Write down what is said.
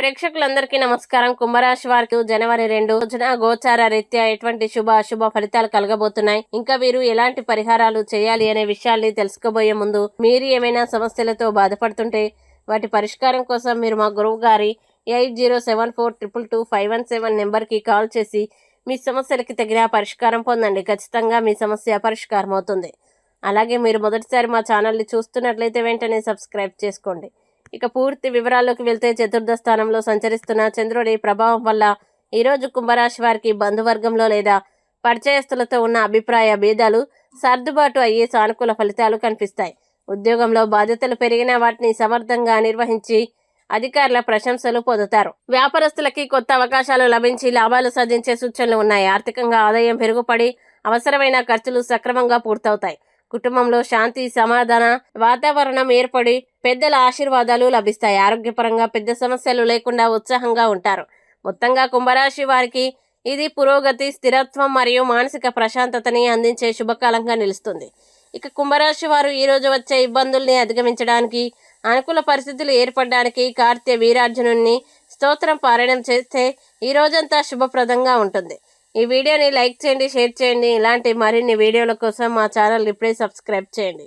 ప్రేక్షకులందరికీ నమస్కారం. కుంభరాశి వారికి జనవరి రెండు రోజున గోచార రీత్యా ఎటువంటి శుభ అశుభ ఫలితాలు కలగబోతున్నాయి. ఇంకా వీరు ఎలాంటి పరిహారాలు చేయాలి అనే విషయాల్ని తెలుసుకోబోయే ముందు మీరు ఏమైనా సమస్యలతో బాధపడుతుంటే వాటి పరిష్కారం కోసం మీరు మా గురువు గారి eight zero seven four triple two five one seven నెంబర్కి కాల్ చేసి మీ సమస్యలకి తగిన పరిష్కారం పొందండి. ఖచ్చితంగా మీ సమస్య పరిష్కారం అవుతుంది అలాగే మీరు మొదటిసారి మా ఛానల్ని చూస్తున్నట్లయితే వెంటనే సబ్స్క్రైబ్ చేసుకోండి. ఇక పూర్తి వివరాల్లోకి వెళ్తే చతుర్థ స్థానంలో సంచరిస్తున్న చంద్రుడి ప్రభావం వల్ల ఈరోజు కుంభరాశి వారికి బంధువర్గంలో లేదా పరిచయస్తులతో ఉన్న అభిప్రాయ భేదాలు సర్దుబాటు అయ్యే సానుకూల ఫలితాలు కనిపిస్తాయి. ఉద్యోగంలో బాధ్యతలు పెరిగిన వాటిని సమర్థంగా నిర్వహించి అధికారుల ప్రశంసలు పొందుతారు. వ్యాపారస్తులకి కొత్త అవకాశాలు లభించి లాభాలు సాధించే సూచనలు ఉన్నాయి. ఆర్థికంగా ఆదాయం పెరుగుపడి అవసరమైన ఖర్చులు సక్రమంగా పూర్తవుతాయి. కుటుంబంలో శాంతి సమాధాన వాతావరణం ఏర్పడి పెద్దల ఆశీర్వాదాలు లభిస్తాయి. ఆరోగ్యపరంగా పెద్ద సమస్యలు లేకుండా ఉత్సాహంగా ఉంటారు. మొత్తంగా కుంభరాశి వారికి ఇది పురోగతి స్థిరత్వం మరియు మానసిక ప్రశాంతతని అందించే శుభకాలంగా నిలుస్తుంది. ఇక కుంభరాశి వారు ఈరోజు వచ్చే ఇబ్బందుల్ని అధిగమించడానికి అనుకూల పరిస్థితులు ఏర్పడడానికి కార్తీయ వీరార్జునుని స్తోత్రం పారాయణం చేస్తే ఈ రోజంతా శుభప్రదంగా ఉంటుంది. ఈ వీడియోని లైక్ చేయండి షేర్ చేయండి. ఇలాంటి మరిన్ని వీడియోల కోసం మా ఛానల్ ఇప్పుడే సబ్స్క్రైబ్ చేయండి.